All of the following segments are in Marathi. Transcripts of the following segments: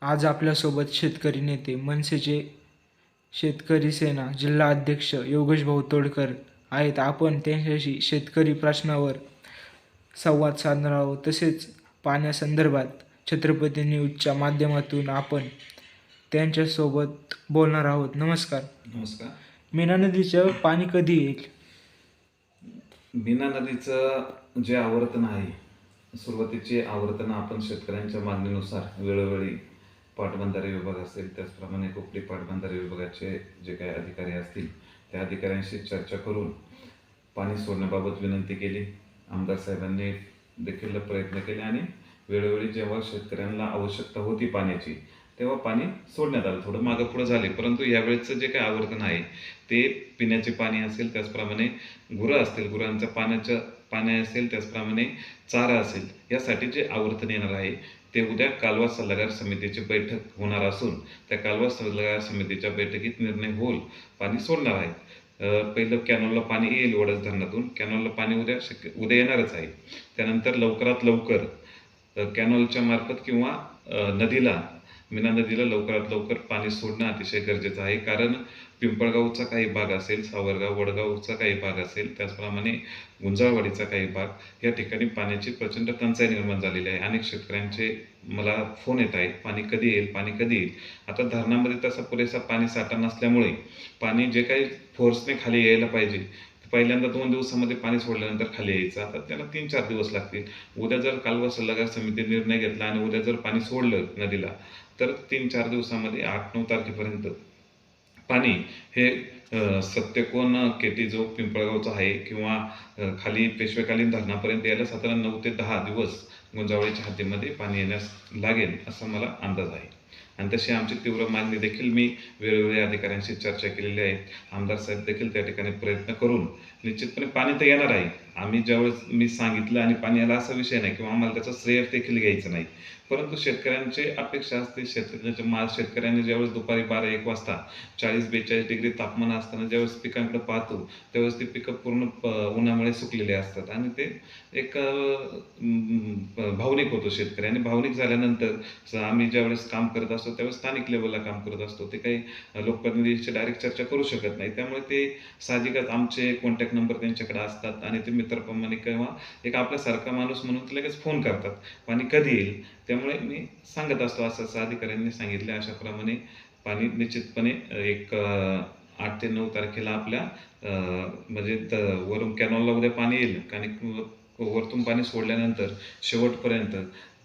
आज आपल्यासोबत शेतकरी नेते मनसेचे शेतकरी सेना जिल्हा अध्यक्ष योगेश भाऊ तोडकर आहेत. आपण त्यांच्याशी शेतकरी प्रश्नावर संवाद साधणार आहोत. तसेच पाण्यासंदर्भात छत्रपती न्यूजच्या माध्यमातून आपण त्यांच्यासोबत बोलणार आहोत. नमस्कार. नमस्कार. मीना नदीचं पाणी कधी येईल? मीना नदीचं जे आवर्तन आहे सुरुवातीची आवर्तन आपण शेतकऱ्यांच्या मागणीनुसार वेळोवेळी पाटबंधारे विभाग असेल त्याचप्रमाणे कोकणी पाटबंधारे विभागाचे जे काही अधिकारी असतील त्या अधिकाऱ्यांशी चर्चा करून पाणी सोडण्याबाबत विनंती केली. आमदार साहेबांनी देखील प्रयत्न केले आणि वेळोवेळी जेव्हा शेतकऱ्यांना आवश्यकता होती पाण्याची तेव्हा पाणी सोडण्यात आलं थोडं मागं पुढं झाले. परंतु यावेळेचं जे काही आवर्तन आहे ते पिण्याचे पाणी असेल त्याचप्रमाणे गुरं असतील गुरांचं पाण्याचं पाणी असेल त्याचप्रमाणे चारा असेल यासाठी जे आवर्तन येणार आहे ते उद्या कालवा सल्लागार समितीची बैठक होणार असून त्या कालवा सल्लागार समितीच्या बैठकीत निर्णय होईल. पाणी सोडणार आहे पहिलं कॅनॉलला पाणी येईल वडस धरणातून. कॅनॉलला पाणी उद्या शक्य उद्या येणारच आहे. त्यानंतर लवकरात लवकर कॅनॉलच्या मार्फत किंवा नदीला मीना नदीला लवकरात लवकर पाणी सोडणं अतिशय गरजेचं आहे. कारण पिंपळगावचा काही भाग असेल सावरगाव वडगावचा काही भाग असेल त्याचप्रमाणे गुंजाळवाडीचा काही भाग या ठिकाणी पाण्याची प्रचंड टंचाई निर्माण झालेली आहे. अनेक शेतकऱ्यांचे मला फोन येत आहेत पाणी कधी येईल पाणी कधी येईल? आता धरणामध्ये तसा पुरेसा पाणी साठा नसल्यामुळे पाणी जे काही फोर्सने खाली यायला पाहिजे पहिल्यांदा दोन दिवसामध्ये पाणी सोडल्यानंतर खाली यायचं. आता त्याला तीन चार दिवस लागतील. उद्या जर कालवा सल्लागार समिती निर्णय घेतला आणि उद्या जर पाणी सोडलं नदीला तर तीन चार दिवसामध्ये आठ नऊ तारखेपर्यंत. पाणी हे सत्यकोन केटी जो पिंपळगावचा आहे किंवा खाली पेशवेकालीन धरणापर्यंत यायला साधारण नऊ ते दहा दिवस गुंजावळीच्या हद्दीमध्ये पाणी येण्यास लागेल असा मला अंदाज आहे. आणि तशी आमची तीव्र मागणी देखील मी वेळोवेळी अधिकाऱ्यांशी चर्चा केलेली आहे. आमदार साहेब देखील त्या ठिकाणी प्रयत्न करून निश्चितपणे पाणी तर येणार आहे. आम्ही ज्यावेळेस मी सांगितलं आणि पाणी आला असा विषय नाही किंवा आम्हाला त्याचा श्रेय देखील घ्यायचं नाही. परंतु शेतकऱ्यांची अपेक्षा असते शेतकऱ्यांच्या मा शेतकऱ्यांनी ज्यावेळेस दुपारी बारा एक वाजता चाळीस बेचाळीस डिग्री तापमान असताना ज्यावेळेस पिकांकडे पाहतो त्यावेळेस ते पिकं पूर्ण प- उन्हामुळे सुकलेले असतात आणि ते एक भावनिक होतो शेतकरी आणि भावनिक झाल्यानंतर आम्ही ज्यावेळेस काम करत असतो त्यावेळेस स्थानिक लेवलला काम करत असतो. ते काही लोकप्रतिनिधीशी डायरेक्ट चर्चा करू शकत नाही. त्यामुळे ते साहजिकच आमचे कॉन्टॅक्ट नंबर त्यांच्याकडे असतात आणि ते मित्रप्रमाणे किंवा एक आपल्यासारखा माणूस म्हणून ते लगेच फोन करतात. पाणी कधी येईल? त्यामुळे मी सांगत असतो असं असं अधिकाऱ्यांनी सांगितलं. अशाप्रमाणे पाणी निश्चितपणे एक आठ ते नऊ तारखेला आपल्या म्हणजे वरून कॅनॉलला उद्या पाणी येईल. आणि वरतून पाणी सोडल्यानंतर शेवटपर्यंत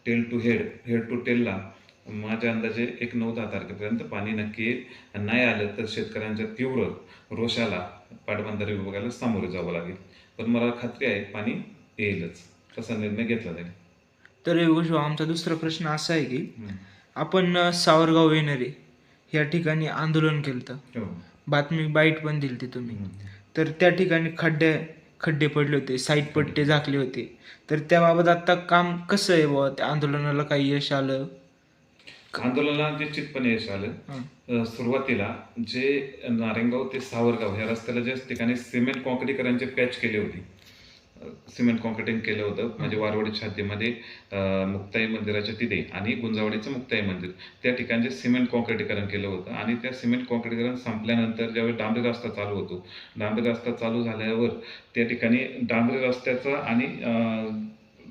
tail to head head to टेलला माझ्या अंदाजे एक नऊ दहा तारखेपर्यंत पाणी नक्की येईल. नाही आलं तर शेतकऱ्यांच्या तीव्र रोषाला पाटबंधारे विभागाला सामोरे जावं लागेल. पण मला खात्री आहे पाणी येईलच. तसा निर्णय घेतला जाईल तर योगेश भाऊ आमचा दुसरा प्रश्न असा आहे की आपण अ, सावरगाव येणारे या ठिकाणी आंदोलन केलं हो. बातमी बाईट पण दिली ती तुम्ही तर त्या ठिकाणी खड्डे खड्डे पडले होते साईड पट्टे झाकले होते. तर त्याबाबत आता काम कसं आहे बुवा? त्या आंदोलनाला काही यश आलं? आंदोलनाला निश्चितपणे यश आलं सुरुवातीला जे नारायणगाव ते सावरगाव ह्या रस्त्याला ज्या ठिकाणी सिमेंट कॉन्क्रीटकरांचे पॅच केले होते सिमेंट कॉन्क्रिटिंग केलं होतं म्हणजे वारवाडीच्या हद्दीमध्ये अ, मुक्ताई मंदिराच्या तिथे आणि गुंजावडीचं मुक्ताई मंदिर त्या ठिकाणचे सिमेंट कॉन्क्रिटीकरण केलं होतं आणि त्या सिमेंट कॉन्क्रिटीकरण संपल्यानंतर ज्यावेळी डांबरी रस्ता चालू होतो डांबरी रस्ता चालू झाल्यावर त्या ठिकाणी डांबरी रस्त्याचा आणि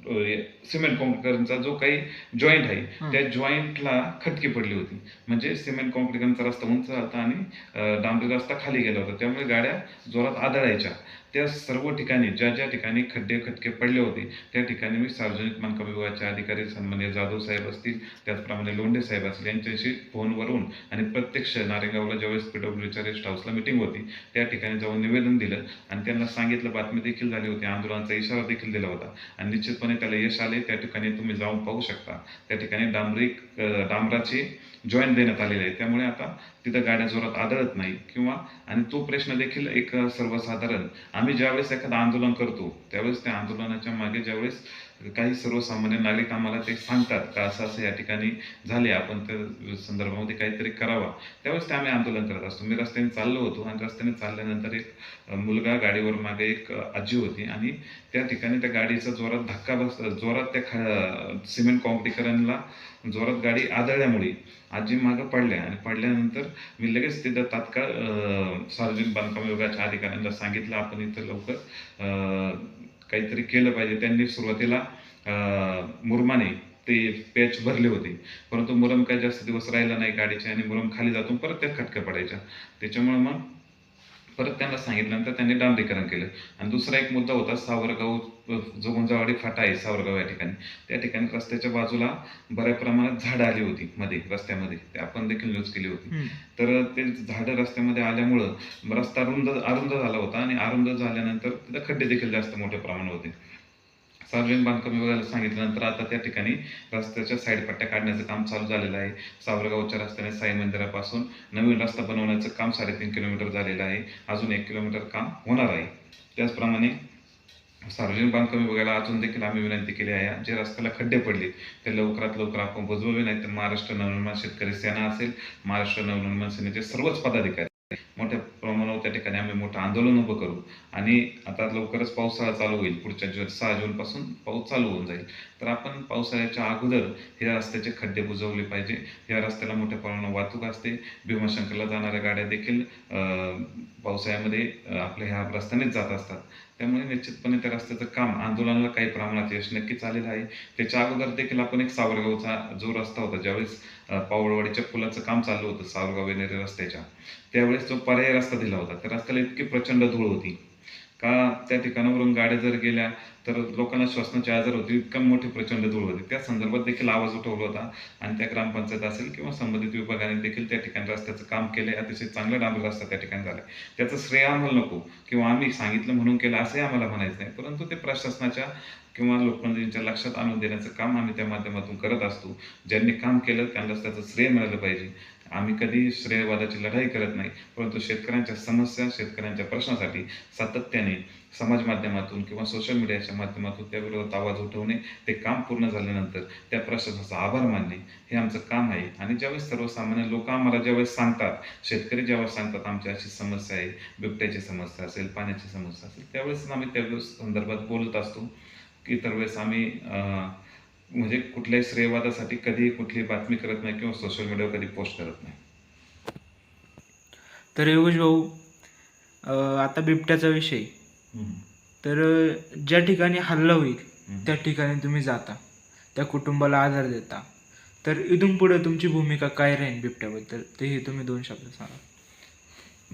सिमेंट कॉन्क्रिटीकरणचा जो काही जॉईंट आहे. त्या जॉईंटला खटकी पडली होती. म्हणजे सिमेंट कॉन्क्रिटीकरणचा रस्ता उंच होता आणि डांबरी रस्ता खाली गेला होता. त्यामुळे गाड्या जोरात आदळायच्या. त्या सर्व ठिकाणी ज्या ज्या ठिकाणी खड्डे खटके पडले होते त्या ठिकाणी मी सार्वजनिक बांधकाम विभागाचे अधिकारी सन्मान्य जाधव साहेब असतील त्याचप्रमाणे लोंढे साहेब असतील यांच्याशी फोनवरून आणि प्रत्यक्ष नारेगावला ज्यावेळेस पीडब्ल्यूच्या रेस्ट हाऊसला मिटिंग होती त्या ठिकाणी जाऊन निवेदन दिलं आणि त्यांना सांगितलं बातमी देखील झाली होती आंदोलनाचा इशारा देखील दिला होता आणि निश्चितपणे त्याला यश आले त्या ठिकाणी तुम्ही जाऊन पाहू शकता. त्या ठिकाणी डांबरी डांबराची जॉईन देण्यात आलेले आहे त्यामुळे आता तिथं गाड्या जोरात आदळत नाही किंवा आणि तो प्रश्न देखील एक सर्वसाधारण. आम्ही ज्यावेळेस एखादं आंदोलन करतो त्यावेळेस त्या आंदोलनाच्या मागे ज्यावेळेस काही सर्वसामान्य नागरिक आम्हाला ते सांगतात का असं असं या ठिकाणी झाले आपण त्या संदर्भामध्ये काहीतरी करावा. त्यावेळेस ते आम्ही आंदोलन करत असतो. मी रस्त्याने चाललो होतो आणि रस्त्याने चालल्यानंतर एक मुलगा गाडीवर मागे एक आजी होती आणि त्या ठिकाणी त्या गाडीचा जोरात धक्का बस जोरात त्या खा सिमेंट कॉम्पिटिकरांना जोरात गाडी आदळल्यामुळे आजी मागं पडल्या आणि पडल्यानंतर मी लगेच तिथं तात्काळ सार्वजनिक बांधकाम विभागाच्या अधिकाऱ्यांना सांगितलं आपण इथं लवकर काहीतरी केलं पाहिजे. त्यांनी सुरुवातीला मुरमाने ते पॅच भरले होते. परंतु मुरम काही जास्त दिवस राहिला नाही गाडीचे आणि मुरम खाली जातून परत त्या खटक्या पडायच्या. त्याच्यामुळे मग परत त्यांना सांगितल्यानंतर त्यांनी डांबरीकरण केलं. आणि दुसरा एक मुद्दा होता सावरगाव जो गुंजावाडी फाटा आहे सावरगाव या ठिकाणी त्या ठिकाणी रस्त्याच्या बाजूला बऱ्या प्रमाणात झाडं आली होती मध्ये रस्त्यामध्ये. ते आपण देखील न्यूज केली होती. तर ते झाडं रस्त्यामध्ये आल्यामुळं रस्ता रुंद अरुंद झाला होता आणि अरुंद झाल्यानंतर तिथं खड्डे देखील जास्त मोठ्या प्रमाणात होते. सार्वजनिक बांधकाम विभागाला सांगितल्यानंतर आता त्या ठिकाणी रस्त्याच्या साईड पट्ट्या काढण्याचं काम चालू झालेलं आहे. सावरगावच्या रस्त्याने साई मंदिरापासून नवीन रस्ता बनवण्याचं काम साडेतीन किलोमीटर झालेलं आहे. अजून एक किलोमीटर काम होणार आहे. त्याचप्रमाणे सार्वजनिक बांधकाम विभागाला अजून देखील आम्ही विनंती केली आहे. जे रस्त्याला खड्डे पडले ते लवकरात लवकर आपण बुजवावे नाही तर महाराष्ट्र नवनिर्माण शेतकरी सेना असेल. महाराष्ट्र नवनिर्माण सेनेचे सर्वच पदाधिकारी मोठ्या प्रमाणावर त्या ठिकाणी आम्ही मोठं आंदोलन उभं करू. आणि आता लवकरच पावसाळा चालू होईल. पुढच्या जून सहा जूनपासून पाऊस चालू होऊन जाईल. तर आपण पावसाळ्याच्या अगोदर ह्या रस्त्याचे खड्डे बुजवले पाहिजे. ह्या रस्त्याला मोठ्या प्रमाणावर वाहतूक असते. भीमाशंकरला जाणाऱ्या गाड्या देखील अं, पावसाळ्यामध्ये आपल्या ह्या रस्त्यानेच जात असतात. त्यामुळे निश्चितपणे त्या रस्त्याचं काम आंदोलनाला काही प्रमाणात यश नक्कीच आलेलं आहे. त्याच्या अगोदर देखील आपण एक सावरगावचा जो रस्ता होता ज्यावेळेस पावळवाडीच्या पुलाचं काम चालू होतं सावरगाव येणाऱ्या रस्त्याच्या त्यावेळेस जो पर्याय रस्ता दिला होता त्या रस्त्याला इतकी प्रचंड धूळ होती. का त्या ठिकाणावरून गाड्या जर गेल्या तर लोकांना श्वसनाचे आजार होते इतका मोठे प्रचंड धूळ होते. त्या संदर्भात देखील आवाज उठवला होता. आणि त्या ग्रामपंचायत असेल किंवा संबंधित विभागाने देखील त्या ठिकाणी रस्त्याचं काम केले अतिशय चांगला डांबर रस्ता त्या ठिकाणी झालाय त्याचं श्रेय आम्हाला नको किंवा आम्ही सांगितलं म्हणून केलं असंही आम्हाला म्हणायचं नाही. परंतु ते प्रशासनाच्या किंवा लोकप्रतिनिधींच्या लक्षात आणून देण्याचं काम आम्ही त्या माध्यमातून करत असतो. ज्यांनी काम केलं त्यांनाच त्याचं श्रेय मिळालं पाहिजे. आम्ही कधी श्रेयवादाची लढाई करत नाही परंतु शेतकऱ्यांच्या समस्या शेतकऱ्यांच्या प्रश्नासाठी सातत्याने समाज माध्यमातून किंवा सोशल मीडियाच्या माध्यमातून त्याविरोधात आवाज उठवणे ते काम पूर्ण झाल्यानंतर त्या प्रशासनाचा आभार मानणे हे आमचं काम आहे. आणि ज्यावेळेस सर्वसामान्य लोक आम्हाला ज्यावेळेस सांगतात शेतकरी ज्यावेळेस सांगतात आमची अशी समस्या आहे बिबट्याची समस्या असेल पाण्याची समस्या असेल त्यावेळेस आम्ही त्या संदर्भात बोलत असतो. इतर वेळेस आम्ही अं, म्हणजे कुठल्याही श्रेयवादासाठी कधी कुठलीही बातमी करत नाही किंवा सोशल मीडियावर कधी पोस्ट करत नाही. तर योगेश भाऊ आता बिबट्याचा विषय. तर ज्या ठिकाणी हल्ला होईल त्या ठिकाणी तुम्ही जाता. त्या कुटुंबाला आधार देता. तर इथून पुढे तुमची भूमिका काय राहील बिबट्याबद्दल? तेही तुम्ही दोन शब्द सांगा.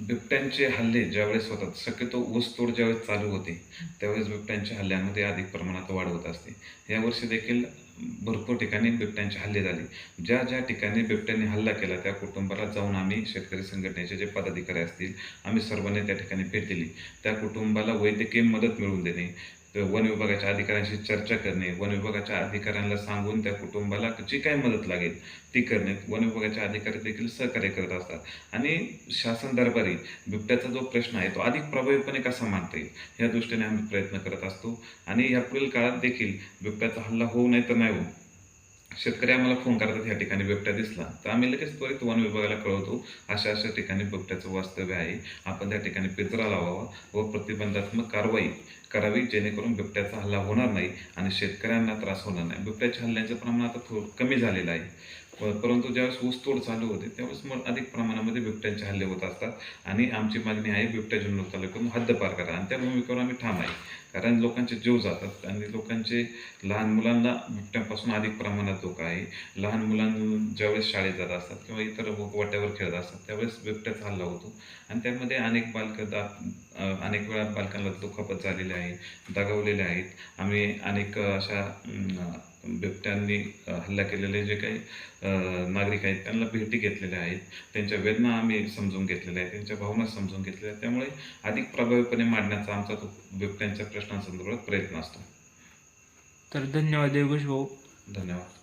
बिबट्यांचे हल्ले ज्यावेळेस होतात शक्यतो ऊसतोड ज्यावेळेस चालू होते त्यावेळेस बिबट्यांच्या हल्ल्यांमध्ये अधिक प्रमाणात वाढ होत असते. यावर्षी देखील भरपूर ठिकाणी बिबट्यांचे हल्ले झाले. ज्या ज्या ठिकाणी बिबट्यांनी हल्ला केला त्या कुटुंबाला जाऊन आम्ही शेतकरी संघटनेचे जे पदाधिकारी असतील आम्ही सर्वांनी त्या ठिकाणी भेट दिली. त्या कुटुंबाला वैद्यकीय मदत मिळवून देणे वन विभागाच्या अधिकाऱ्यांशी चर्चा करणे वन विभागाच्या अधिकाऱ्यांना सांगून त्या कुटुंबाला जी काही मदत लागेल ती करणे. वन विभागाच्या अधिकारी देखील सहकार्य करत असतात. आणि शासन दरबारी बिबट्याचा जो प्रश्न आहे तो अधिक प्रभावीपणे कसा मांडता येईल या दृष्टीने आम्ही प्रयत्न करत असतो. आणि या पुढील काळात देखील बिबट्याचा हल्ला होऊ नाही तर नाही होऊ. शेतकरी आम्हाला फोन करतात ह्या ठिकाणी बिबट्या दिसला. तर आम्ही लगेच त्वरित वन विभागाला कळवतो अशा अशा ठिकाणी बिबट्याचं वास्तव्य आहे. आपण त्या ठिकाणी पिंजरा लावावा व प्रतिबंधात्मक कारवाई करावी जेणेकरून बिबट्याचा हल्ला होणार नाही आणि शेतकऱ्यांना त्रास होणार नाही. बिबट्याच्या हल्ल्याचं प्रमाण आता थोडं कमी झालेलं आहे. परंतु ज्यावेळेस ऊसतोड चालू होते त्यावेळेस मग अधिक प्रमाणामध्ये बिबट्यांचे हल्ले होत असतात. आणि आमची मागणी आहे बिबट्या जन्म तालुक्यातून हद्दपार करा. आणि त्या भूमिकेवर आम्ही ठाम आहे. कारण लोकांचे जीव जातात आणि लोकांचे लहान मुलांना बिबट्यांपासून अधिक प्रमाणात धोका आहे. लहान मुलां ज्यावेळेस शाळेत जात असतात किंवा इतर वाट्यावर खेळत असतात त्यावेळेस बिबट्याचा हल्ला होतो. आणि त्यामध्ये अनेक बालक दा अनेक वेळा बालकांना दुखापत झालेले आहे दगावलेले आहेत. आम्ही अनेक अशा बिबट्यांनी हल्ला केलेले जे काही नागरिक आहेत त्यांना भेटी घेतलेल्या आहेत. त्यांच्या वेदना आम्ही समजून घेतलेल्या आहेत. त्यांच्या भावना समजून घेतलेल्या आहेत. त्यामुळे अधिक प्रभावीपणे मांडण्याचा आमचा तो बिबट्यांच्या प्रश्नांसंदर्भात प्रयत्न असतो. तर धन्यवाद योगेश भाऊ. धन्यवाद.